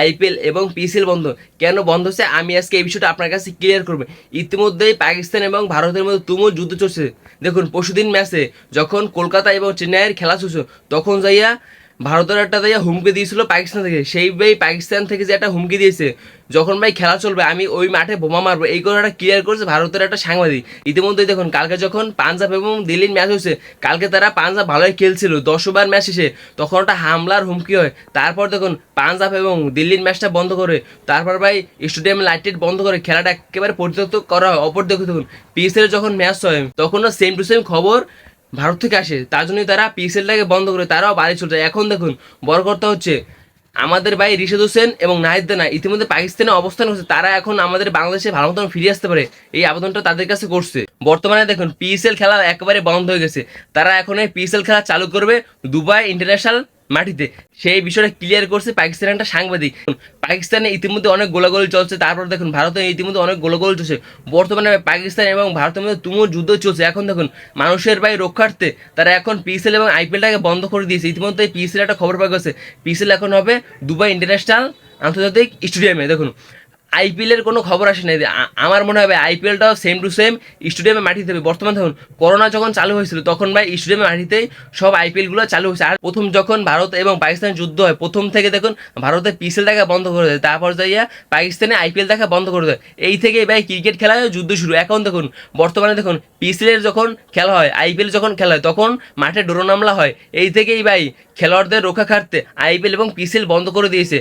IPL এবং PCL বন্ধ। কেন বন্ধ হচ্ছে? আমি আজকে এই বিষয়টা আপনার কাছে ক্লিয়ার করব। ইতিমধ্যেই পাকিস্তান এবং ভারতের মধ্যে তুমুল যুদ্ধ চলছে। দেখুন, পরশুদিন ম্যাচে যখন কলকাতা এবং চেন্নাইয়ের খেলা চলছে, তখন যাইয়া ভারতের একটা যাইয়া হুমকি দিয়েছিল পাকিস্তান থেকে। সেই ভাই পাকিস্তান থেকে যে একটা হুমকি দিয়েছে, যখন ভাই খেলা চলবে, আমি ওই মাঠে বোমা মারবো। এই কথাটা ক্লিয়ার করেছে ভারতের একটা সাংবাদিক। ইতিমধ্যেই দেখুন, কালকে যখন পাঞ্জাব এবং দিল্লির ম্যাচ হয়েছে, কালকে তারা পাঞ্জাব ভালোই খেলছিল। দশ ওভার ম্যাচ শেষে তখন একটা হামলার হুমকি হয়। তারপর দেখুন, পাঞ্জাব এবং দিল্লির ম্যাচটা বন্ধ করে, তারপর ভাই স্টেডিয়াম লাইটেড বন্ধ করে খেলাটা একেবারে পরিত্যক্ত করা হয়। অপর দেখুন, পিএসএল যখন ম্যাচ হয়, তখনও সেম টু সেম খবর ভারত থেকে আসে, তার জন্যই তারা পিএসএলটাকে বন্ধ করে তারাও বাড়ি চলে যায়। এখন দেখুন, বড় কথা হচ্ছে, আমাদের ভাই রিশাদ হোসেন এবং নাহিদ দানা ইতিমধ্যে পাকিস্তানে অবস্থান করছে, তারা এখন আমাদের বাংলাদেশে ভালো মতন ফিরে আসতে পারে, এই আবেদনটা তাদের কাছে করছে। বর্তমানে দেখুন, পিএসএল খেলা একেবারে বন্ধ হয়ে গেছে, তারা এখন এই পিএসএল খেলা চালু করবে দুবাই ইন্টারন্যাশনাল মাটিতে। সেই বিষয়টা ক্লিয়ার করছে পাকিস্তানের একটা সাংবাদিক। পাকিস্তানে ইতিমধ্যে অনেক গোলাগুলি চলছে, তারপর দেখুন, ভারতে ইতিমধ্যে অনেক গোলাগুলি চলছে। বর্তমানে পাকিস্তান এবং ভারতের মধ্যে তুমুল যুদ্ধ চলছে। এখন দেখুন, মানুষের ভাই রক্ষার্থে তারা এখন পিএসএল এবং আইপিএলটাকে বন্ধ করে দিয়েছে। ইতিমধ্যে পিএসএল একটা খবর পাওয়া গেছে। পিএসএল এখন হবে দুবাই ইন্টারন্যাশনাল আন্তর্জাতিক স্টেডিয়ামে। দেখুন আইপিএলের কোনো খবর আসে নাই। আমার মনে হবে আইপিএলটাও সেম টু সেম স্টেডিয়ামে মাটিতে হবে। বর্তমান দেখুন করোনা যখন চালু হয়েছিল তখন ভাই স্টেডিয়ামে মাটিতেই সব আইপিএলগুলো চালু হয়েছে। আর প্রথম যখন ভারত এবং পাকিস্তানের যুদ্ধ হয় প্রথম থেকে দেখুন ভারতের পিসেল দেখা বন্ধ করে দেয়। তারপর যাইয়া পাকিস্তানে আইপিএল দেখা বন্ধ করে দেয়। এই থেকে ভাই ক্রিকেট খেলা হয়, যুদ্ধ শুরু। এখন দেখুন বর্তমানে দেখুন পিসেলের যখন খেলা হয় আইপিএল যখন খেলা হয় তখন মাঠে ড্রোন হামলা হয়। এই থেকেই ভাই খেলোয়াড়দের রক্ষা খাটতে আইপিএল এবং পিসেল বন্ধ করে দিয়েছে।